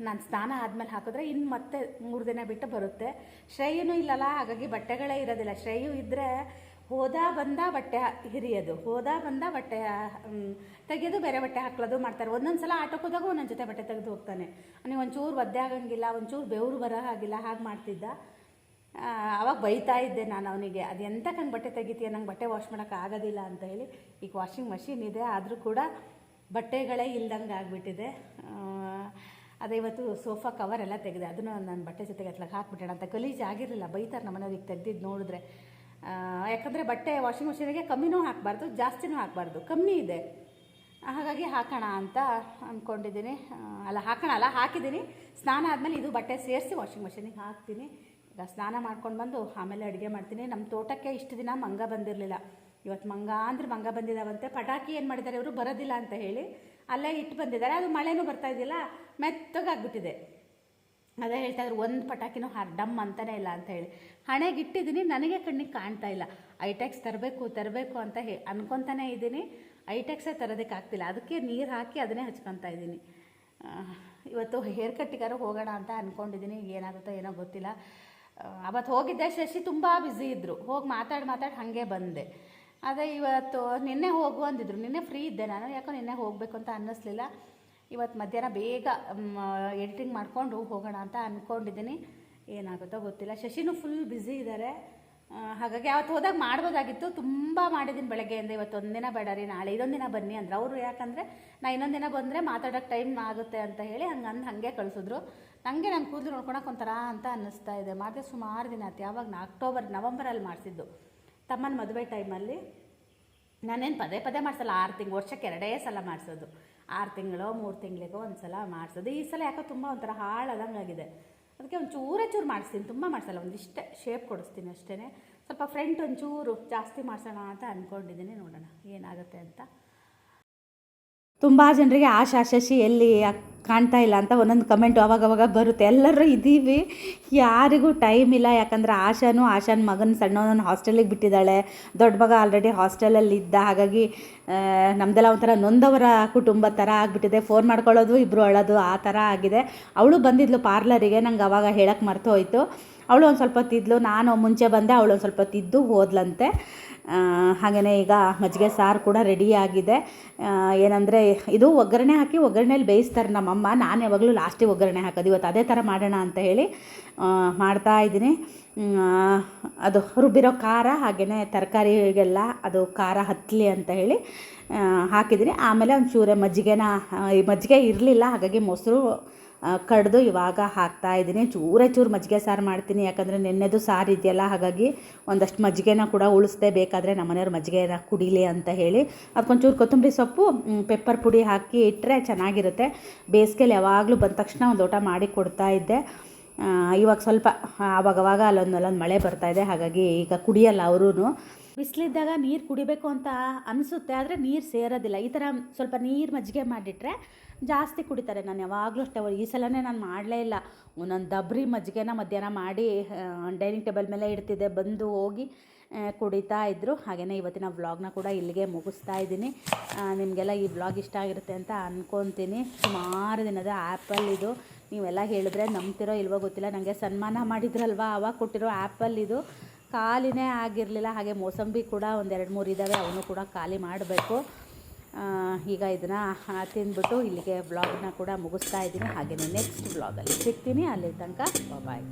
ನಾನು ಸ್ನಾನ ಆದಮೇಲೆ ಹಾಕಿದ್ರೆ ಇನ್ನು ಮತ್ತೆ ಮೂರು ದಿನ ಬಿಟ್ಟು ಬರುತ್ತೆ. ಶ್ರೇಯೂ ಇಲ್ಲಲ್ಲ, ಹಾಗಾಗಿ ಬಟ್ಟೆಗಳೇ ಇರೋದಿಲ್ಲ. ಶ್ರೇಯು ಇದ್ದರೆ ಹೋದ ಬಂದ ಬಟ್ಟೆ ಹಿರಿಯೋದು. ಹೋದ ಬಂದ ಬಟ್ಟೆ ತೆಗೆದು ಬೇರೆ ಬಟ್ಟೆ ಹಾಕ್ಲೋದು ಮಾಡ್ತಾರೆ. ಒಂದೊಂದು ಸಲ ಆಟೋಕ್ಕೆ ಹೋದಾಗ ಒಂದೊಂದು ಜೊತೆ ಬಟ್ಟೆ ತೆಗೆದು ಹೋಗ್ತಾನೆ. ಅವನಿಗೆ ಒಂಚೂರು ಒದ್ದೆ ಆಗಂಗಿಲ್ಲ, ಒಂಚೂರು ಬೆವರು ಬರೋ ಹಾಗಿಲ್ಲ, ಹಾಗೆ ಮಾಡ್ತಿದ್ದ. ಆವಾಗ ಬೈತಾ ಇದ್ದೆ ನಾನು ಅವನಿಗೆ, ಅದು ಎಂತಕ್ಕೆ ಹಂಗೆ ಬಟ್ಟೆ ತೆಗಿತೀಯ? ನಂಗೆ ಬಟ್ಟೆ ವಾಶ್ ಮಾಡೋಕೆ ಆಗೋದಿಲ್ಲ ಅಂತ ಹೇಳಿ, ಈಗ ವಾಷಿಂಗ್ ಮಷಿನ್ ಇದೆ, ಆದರೂ ಕೂಡ ಬಟ್ಟೆಗಳೇ ಇಲ್ದಂಗೆ ಆಗಿಬಿಟ್ಟಿದೆ. ಅದೇ ಇವತ್ತು ಸೋಫಾ ಕವರ್ ಎಲ್ಲ ತೆಗೆದೆ. ಅದನ್ನು ನಾನು ಬಟ್ಟೆ ಜೊತೆಗೆ ಅತ್ಲಾಗ ಹಾಕ್ಬಿಟ್ಟಣ ಅಂತ ಗಲೀಜು ಆಗಿರಲಿಲ್ಲ. ಬೈತಾರೆ ನಮ್ಮನೆಯವ್ರಿಗೆ ತೆಗ್ದಿದ್ದು ನೋಡಿದ್ರೆ. ಯಾಕಂದರೆ ಬಟ್ಟೆ ವಾಷಿಂಗ್ ಮಿಷಿನಿಗೆ ಕಮ್ಮಿನೂ ಹಾಕಬಾರ್ದು, ಜಾಸ್ತಿನೂ ಹಾಕಬಾರ್ದು, ಕಮ್ಮಿ ಇದೆ. ಹಾಗಾಗಿ ಹಾಕೋಣ ಅಂತ ಅಂದ್ಕೊಂಡಿದ್ದೀನಿ ಅಲ್ಲ, ಹಾಕೋಣ ಅಲ್ಲ, ಹಾಕಿದ್ದೀನಿ. ಸ್ನಾನ ಆದಮೇಲೆ ಇದು ಬಟ್ಟೆ ಸೇರಿಸಿ ವಾಷಿಂಗ್ ಮಿಷಿನಿಗೆ ಹಾಕ್ತೀನಿ. ಈಗ ಸ್ನಾನ ಮಾಡ್ಕೊಂಡು ಬಂದು ಆಮೇಲೆ ಅಡುಗೆ ಮಾಡ್ತೀನಿ. ನಮ್ಮ ತೋಟಕ್ಕೆ ಇಷ್ಟು ದಿನ ಮಂಗ ಬಂದಿರಲಿಲ್ಲ. ಇವತ್ತು ಮಂಗ ಅಂದ್ರೆ ಮಂಗ ಬಂದಿದ್ದಾವಂತೆ ಪಟಾಕಿ ಏನು ಮಾಡಿದ್ದಾರೆ ಇವರು? ಬರೋದಿಲ್ಲ ಅಂತ ಹೇಳಿ ಅಲ್ಲೇ ಇಟ್ಟು ಬಂದಿದ್ದಾರೆ. ಅದು ಮಳೆನೂ ಬರ್ತಾ ಇದೆಯಲ್ಲ ಮೆತ್ತಗಾಗ್ಬಿಟ್ಟಿದೆ. ಅದೇ ಹೇಳ್ತಾ ಇದ್ರು, ಒಂದು ಪಟಾಕಿನೂ ಹಾರ್ ಡಮ್ ಅಂತಲೇ ಇಲ್ಲ ಅಂತ ಹೇಳಿ. ಹಣೆಗೆ ಇಟ್ಟಿದ್ದೀನಿ ನನಗೆ ಕಣ್ಣಿಗೆ ಕಾಣ್ತಾ ಇಲ್ಲ. ಐಟೆಕ್ಸ್ ತರಬೇಕು ತರಬೇಕು ಅಂತ ಹೇ, ಅನ್ಕೊತಾನೆ ಇದ್ದೀನಿ. ಐಟೆಕ್ಸೇ ತರೋದಕ್ಕೆ ಆಗ್ತಿಲ್ಲ. ಅದಕ್ಕೆ ನೀರು ಹಾಕಿ ಅದನ್ನೇ ಹಚ್ಕೊತಾ ಇದ್ದೀನಿ. ಇವತ್ತು ಹೇರ್ ಕಟ್ಟಿಗಾರ ಹೋಗೋಣ ಅಂತ ಅಂದ್ಕೊಂಡಿದ್ದೀನಿ ಏನಾಗುತ್ತೋ ಏನೋ ಗೊತ್ತಿಲ್ಲ. ಅವತ್ತು ಹೋಗಿದ್ದೆ, ಶಶಿ ತುಂಬ ಬ್ಯುಸಿ ಇದ್ದರು ಹೋಗಿ ಮಾತಾಡಿ ಮಾತಾಡಿ ಹಾಗೆ ಬಂದೆ. ಅದೇ ಇವತ್ತು ನಿನ್ನೆ ಹೋಗು ಅಂದಿದ್ರು. ನಿನ್ನೆ ಫ್ರೀ ಇದ್ದೆ ನಾನು. ಯಾಕೋ ನಿನ್ನೆ ಹೋಗಬೇಕು ಅಂತ ಅನ್ನಿಸ್ಲಿಲ್ಲ. ಇವತ್ತು ಮಧ್ಯಾಹ್ನ ಬೇಗ ಎಡಿಟಿಂಗ್ ಮಾಡಿಕೊಂಡು ಹೋಗೋಣ ಅಂತ ಅಂದ್ಕೊಂಡಿದ್ದೀನಿ ಏನಾಗುತ್ತೋ ಗೊತ್ತಿಲ್ಲ. ಶಶಿನೂ ಫುಲ್ ಬ್ಯುಸಿ ಇದ್ದಾರೆ ಹಾಗಾಗಿ ಅವತ್ತು ಹೋದಾಗ ಮಾಡ್ಬೋದಾಗಿತ್ತು. ತುಂಬ ಮಾಡಿದ್ದೀನಿ ಬೆಳಗ್ಗೆಯಿಂದ. ಇವತ್ತು ಒಂದಿನ ಬೇಡ ರೀ, ನಾಳೆ ಇದೊಂದು ದಿನ ಬನ್ನಿ ಅಂದ್ರೆ. ಅವರು ಯಾಕಂದರೆ, ನಾ ಇನ್ನೊಂದು ದಿನ ಬಂದರೆ ಮಾತಾಡೋಕೆ ಟೈಮ್ ಆಗುತ್ತೆ ಅಂತ ಹೇಳಿ ಹಂಗೆ ಅಂದು ಹಾಗೆ ಕಳಿಸಿದ್ರು. ನನಗೆ ನನ್ನ ಕೂದಲು ನೋಡ್ಕೊಳಕ್ಕೆ ಒಂಥರ ಅಂತ ಅನ್ನಿಸ್ತಾ ಇದೆ. ಮಾಡಿದೆ ಸುಮಾರು ದಿನ ಆಯ್ತು. ಯಾವಾಗ ನಾ ಅಕ್ಟೋಬರ್ ನವಂಬರಲ್ಲಿ ಮಾಡಿಸಿದ್ದು. ತಮ್ಮನ ಮದುವೆ ಟೈಮಲ್ಲಿ ನಾನೇನು ಪದೇ ಪದೇ ಮಾಡಿಸಲ್ಲ. ಆರು ತಿಂಗಳು ವರ್ಷಕ್ಕೆ ಎರಡೇ ಸಲ ಮಾಡಿಸೋದು. ಆರು ತಿಂಗಳು, ಮೂರು ತಿಂಗಳಿಗೋ ಒಂದು ಸಲ ಮಾಡಿಸೋದು. ಈ ಸಲ ಯಾಕೋ ತುಂಬ ಒಂಥರ ಹಾಳಾದಂಗೆ ಆಗಿದೆ ಅದಕ್ಕೆ ಒಂದು ಚೂರ ಚೂರು ಮಾಡಿಸ್ತೀನಿ. ತುಂಬ ಮಾಡಿಸಲ್ಲ, ಒಂದಿಷ್ಟೇ ಶೇಪ್ ಕೊಡಿಸ್ತೀನಿ ಅಷ್ಟೇ ಸ್ವಲ್ಪ ಫ್ರಂಟ್ ಒಂಚೂರು ಜಾಸ್ತಿ ಮಾಡಿಸೋಣ ಅಂತ ಅಂದ್ಕೊಂಡಿದ್ದೀನಿ ನೋಡೋಣ ಏನಾಗುತ್ತೆ ಅಂತ. ತುಂಬ ಜನರಿಗೆ ಆಶಾ ಶಶಿ ಎಲ್ಲಿ ಕಾಣ್ತಾ ಇಲ್ಲ ಅಂತ ಒಂದೊಂದು ಕಮೆಂಟು ಅವಾಗವಾಗ ಬರುತ್ತೆ. ಎಲ್ಲರೂ ಇದ್ದೀವಿ ಯಾರಿಗೂ ಟೈಮ್ ಇಲ್ಲ. ಯಾಕಂದರೆ ಆಶಾನು ಆಶಾನ ಮಗನ ಸಣ್ಣವನ ಹಾಸ್ಟೆಲಿಗೆ ಬಿಟ್ಟಿದ್ದಾಳೆ. ದೊಡ್ಡ ಮಗ ಆಲ್ರೆಡಿ ಹಾಸ್ಟೆಲಲ್ಲಿ ಇದ್ದ. ಹಾಗಾಗಿ ನಮ್ದೆಲ್ಲ ಒಂಥರ ನೊಂದವರ ಕುಟುಂಬ ಥರ ಆಗಿಬಿಟ್ಟಿದೆ. ಫೋನ್ ಮಾಡ್ಕೊಳ್ಳೋದು ಇಬ್ಬರು ಅಳೋದು, ಆ ಥರ ಆಗಿದೆ. ಅವಳು ಬಂದಿದ್ಲು ಪಾರ್ಲರಿಗೆ ನಂಗೆ ಅವಾಗ ಹೇಳಕ್ಕೆ ಮರ್ತು ಹೋಯಿತು. ಅವಳು ಒಂದು ಸ್ವಲ್ಪ ತಿದ್ಲು. ನಾನು ಮುಂಚೆ ಬಂದೆ, ಅವಳು ಒಂದು ಸ್ವಲ್ಪ ತಿದ್ದು ಹೋದ್ಲಂತೆ. ಹಾಗೆಯೇ ಈಗ ಮಜ್ಜಿಗೆ ಸಾರು ಕೂಡ ರೆಡಿಯಾಗಿದೆ ಏನಂದರೆ ಇದು ಒಗ್ಗರಣೆ ಹಾಕಿ ಒಗ್ಗರಣೆಲಿ ಬೇಯಿಸ್ತಾರೆ ನಮ್ಮಮ್ಮ. ನಾನು ಯಾವಾಗಲೂ ಲಾಸ್ಟಿಗೆ ಒಗ್ಗರಣೆ ಹಾಕೋದು. ಇವತ್ತು ಅದೇ ಥರ ಮಾಡೋಣ ಅಂತ ಹೇಳಿ ಮಾಡ್ತಾ ಇದ್ದೀನಿ. ಅದು ರುಬ್ಬಿರೋ ಖಾರ ಹಾಗೆಯೇ ತರಕಾರಿಗೆಲ್ಲ ಅದು ಖಾರ ಹತ್ತಲಿ ಅಂತ ಹೇಳಿ ಹಾಕಿದ್ದೀನಿ. ಆಮೇಲೆ ಒಂದು ಚೂರೆ ಮಜ್ಜಿಗೆನ ಮಜ್ಜಿಗೆ ಇರಲಿಲ್ಲ, ಹಾಗಾಗಿ ಮೊಸರು ಕಡ್ದು ಇವಾಗ ಹಾಕ್ತಾ ಇದ್ದೀನಿ. ಚೂರೇ ಚೂರು ಮಜ್ಜಿಗೆ ಸಾರು ಮಾಡ್ತೀನಿ. ಯಾಕಂದರೆ ನೆನ್ನೆದು ಸಾರು ಇದೆಯಲ್ಲ, ಹಾಗಾಗಿ ಒಂದಷ್ಟು ಮಜ್ಜಿಗೆನ ಕೂಡ ಉಳಿಸ್ದೆ ಬೇಕಾದರೆ ನಮ್ಮನೆಯವ್ರು ಮಜ್ಜಿಗೆನ ಕುಡಿಲಿ ಅಂತ ಹೇಳಿ. ಅದಕ್ಕೊಂಚೂರು ಕೊತ್ತಂಬರಿ ಸೊಪ್ಪು ಪೆಪ್ಪರ್ ಪುಡಿ ಹಾಕಿ ಇಟ್ಟರೆ ಚೆನ್ನಾಗಿರುತ್ತೆ. ಬೇಸಿಗೆಲಿ ಯಾವಾಗಲೂ ಬಂದ ತಕ್ಷಣ ಒಂದು ಊಟ ಮಾಡಿ ಕೊಡ್ತಾ ಇದ್ದೆ. ಇವಾಗ ಸ್ವಲ್ಪ ಆವಾಗವಾಗ ಅಲ್ಲೊಂದು ಅಲ್ಲೊಂದು ಮಳೆ ಬರ್ತಾ ಇದೆ. ಹಾಗಾಗಿ ಈಗ ಕುಡಿಯಲ್ಲ ಅವರೂ ಬಿಸಿಲಿದ್ದಾಗ ನೀರು ಕುಡಿಬೇಕು ಅಂತ ಅನಿಸುತ್ತೆ, ಆದರೆ ನೀರು ಸೇರೋದಿಲ್ಲ. ಈ ಥರ ಸ್ವಲ್ಪ ನೀರು ಮಜ್ಜಿಗೆ ಮಾಡಿಟ್ರೆ ಜಾಸ್ತಿ ಕುಡಿತಾರೆ. ನಾನು ಯಾವಾಗಲೂ ಅಷ್ಟೇ, ಈ ಸಲನೇ ನಾನು ಮಾಡಲೇ ಇಲ್ಲ. ಒಂದೊಂದು ದಬ್ರಿ ಮಜ್ಜಿಗೆನ ಮಧ್ಯಾಹ್ನ ಮಾಡಿ ಡೈನಿಂಗ್ ಟೇಬಲ್ ಮೇಲೆ ಇಡ್ತಿದ್ದೆ. ಬಂದು ಹೋಗಿ ಕುಡಿತಾ ಇದ್ದರು ಹಾಗೆಯೇ ಇವತ್ತಿನ ವ್ಲಾಗ್ನ ಕೂಡ ಇಲ್ಲಿಗೆ ಮುಗಿಸ್ತಾ ಇದ್ದೀನಿ. ನಿಮಗೆಲ್ಲ ಈ ವ್ಲಾಗ್ ಇಷ್ಟ ಆಗಿರುತ್ತೆ ಅಂತ ಅಂದ್ಕೊತೀನಿ ಸುಮಾರು ದಿನದ ಆ್ಯಪಲ್ ಇದು. ನೀವೆಲ್ಲ ಹೇಳಿದ್ರೆ ನಂಬ್ತಿರೋ ಇಲ್ವೋ ಗೊತ್ತಿಲ್ಲ. ನನಗೆ ಸನ್ಮಾನ ಮಾಡಿದ್ರಲ್ವಾ? ಅವಾಗ ಕೊಟ್ಟಿರೋ ಆ್ಯಪಲ್ ಇದು. ಖಾಲಿನೇ ಆಗಿರಲಿಲ್ಲ, ಹಾಗೆ ಮೋಸಂಬಿ ಕೂಡ ಒಂದೆರಡು ಮೂರು ಇದ್ದಾವೆ ಅವನು ಕೂಡ ಖಾಲಿ ಮಾಡಬೇಕು. ಈಗ ಇದನ್ನು ತಿಂದ್ಬಿಟ್ಟು ಇಲ್ಲಿಗೆ ಬ್ಲಾಗ್ನ ಕೂಡ ಮುಗಿಸ್ತಾ ಇದ್ದೀನಿ. ಹಾಗೆಯೇ ನೆಕ್ಸ್ಟ್ ಬ್ಲಾಗಲ್ಲಿ ಸಿಗ್ತೀನಿ. ಅಲ್ಲಿ ತನಕ ಬಾಯ್